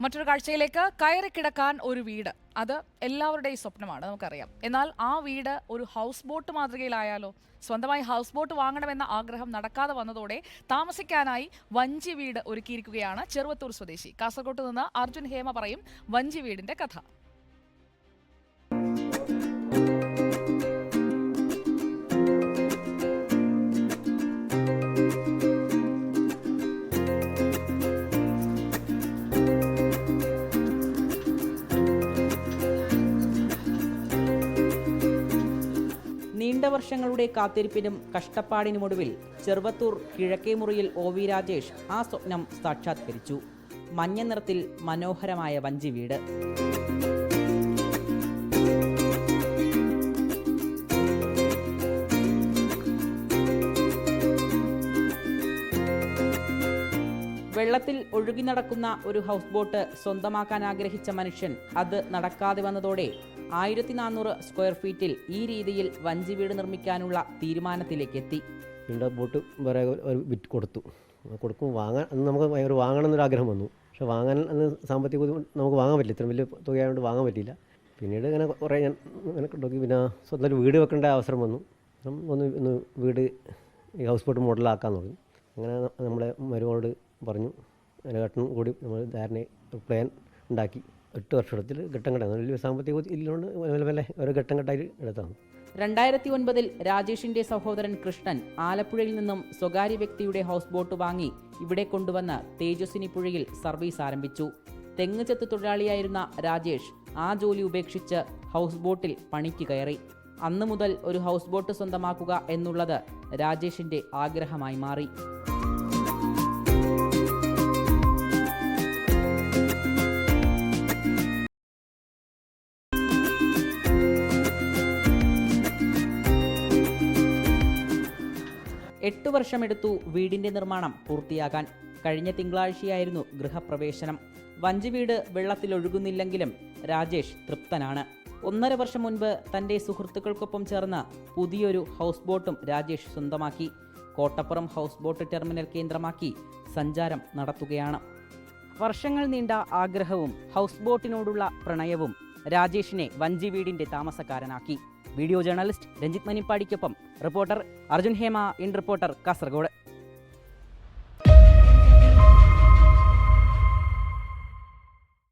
മറ്റൊരു കാഴ്ചയിലേക്ക് കയറി കിടക്കാൻ ഒരു വീട്. അത് എല്ലാവരുടെയും സ്വപ്നമാണ് നമുക്കറിയാം. എന്നാൽ ആ വീട് ഒരു ഹൗസ് ബോട്ട് മാതൃകയിലായാലോ സ്വന്തമായി ഹൗസ് ബോട്ട് വാങ്ങണമെന്ന ആഗ്രഹം നടക്കാതെ വന്നതോടെ താമസിക്കാനായി വഞ്ചി വീട് ഒരുക്കിയിരിക്കുകയാണ് ചെറുവത്തൂർ സ്വദേശി. കാസർഗോട്ട് നിന്ന് അർജുൻ ഹേമ പറയും വഞ്ചി വീടിന്റെ കഥ. നീണ്ട വർഷങ്ങളുടെ കാത്തിരിപ്പിനും കഷ്ടപ്പാടിനുമൊടുവിൽ ചെറുവത്തൂർ കിഴക്കേ മുറിയിൽ ഒ വി രാജേഷ് ആ സ്വപ്നം സാക്ഷാത്കരിച്ചു. മഞ്ഞ നിറത്തിൽ മനോഹരമായ വഞ്ചി വീട്. വെള്ളത്തിൽ ഒഴുകി നടക്കുന്ന ഒരു ഹൗസ് ബോട്ട് സ്വന്തമാക്കാൻ ആഗ്രഹിച്ച മനുഷ്യൻ അത് നടക്കാതെ വന്നതോടെ ആയിരത്തി നാനൂറ് സ്ക്വയർ ഫീറ്റിൽ ഈ രീതിയിൽ വഞ്ചി വീട് നിർമ്മിക്കാനുള്ള തീരുമാനത്തിലേക്ക് എത്തി വീണ്ടും ബോട്ട് വേറെ വിറ്റ് കൊടുത്തു. കൊടുക്കും വാങ്ങാൻ നമുക്ക് ഭയങ്കര വാങ്ങണം എന്നൊരു ആഗ്രഹം വന്നു. പക്ഷെ വാങ്ങാൻ അന്ന് സാമ്പത്തിക ബുദ്ധിമുട്ട് നമുക്ക് വാങ്ങാൻ പറ്റില്ല. ഇത്രയും വലിയ തുകയായതുകൊണ്ട് വാങ്ങാൻ പറ്റിയില്ല. പിന്നീട് ഇങ്ങനെ കുറേ ഞാൻ ഇങ്ങനെ നോക്കി പിന്നെ സ്വന്തം ഒരു വീട് വെക്കേണ്ട അവസരം വന്നു. ഒന്ന് ഒന്ന് വീട് ഈ ഹൗസ് ബോട്ട് മോഡലാക്കാൻ തുടങ്ങി. അങ്ങനെ നമ്മളെ മരുമോട് പറഞ്ഞു. അതിനെ കൂടി നമ്മൾ ധാരണ പ്ലാൻ ഉണ്ടാക്കി. എട്ട് വർഷത്തിൽ ഘട്ടം ഘട്ടം വലിയ സാമ്പത്തിക ബുദ്ധി ഇല്ലോണ്ട് മെല്ലെ മെല്ലെ ഓരോ ഘട്ടം ഘട്ടമായിട്ട് എടുത്താണ് രണ്ടായിരത്തി ഒൻപതിൽ രാജേഷിന്റെ സഹോദരൻ കൃഷ്ണൻ ആലപ്പുഴയിൽ നിന്നും സ്വകാര്യ വ്യക്തിയുടെ ഹൗസ് ബോട്ട് വാങ്ങി ഇവിടെ കൊണ്ടുവന്ന് തേജസ്വിനി പുഴയിൽ സർവീസ് ആരംഭിച്ചു. തെങ്ങ് ചെത്ത് തൊഴിലാളിയായിരുന്ന രാജേഷ് ആ ജോലി ഉപേക്ഷിച്ച് ഹൗസ് ബോട്ടിൽ പണിക്ക് കയറി. അന്നു മുതൽ ഒരു ഹൗസ് ബോട്ട് സ്വന്തമാക്കുക എന്നുള്ളത് രാജേഷിന്റെ ആഗ്രഹമായി മാറി. എട്ട് വർഷമെടുത്തു വീടിന്റെ നിർമ്മാണം പൂർത്തിയാകാൻ കഴിഞ്ഞ തിങ്കളാഴ്ചയായിരുന്നു ഗൃഹപ്രവേശനം. വഞ്ചി വീട് വെള്ളത്തിലൊഴുകുന്നില്ലെങ്കിലും രാജേഷ് തൃപ്തനാണ്. ഒന്നര വർഷം മുൻപ് തന്റെ സുഹൃത്തുക്കൾക്കൊപ്പം ചേർന്ന പുതിയൊരു ഹൗസ് ബോട്ടും രാജേഷ് സ്വന്തമാക്കി. കോട്ടപ്പുറം ഹൗസ് ബോട്ട് ടെർമിനൽ കേന്ദ്രമാക്കി സഞ്ചാരം നടത്തുകയാണ്. വർഷങ്ങൾ നീണ്ട ആഗ്രഹവും ഹൗസ് ബോട്ടിനോടുള്ള പ്രണയവും രാജേഷിനെ വഞ്ചി വീടിന്റെ താമസക്കാരനാക്കി. Video journalist Ranjith മനിപ്പാടിക്കൊപ്പം reporter Arjun Hema in reporter Kasaragod.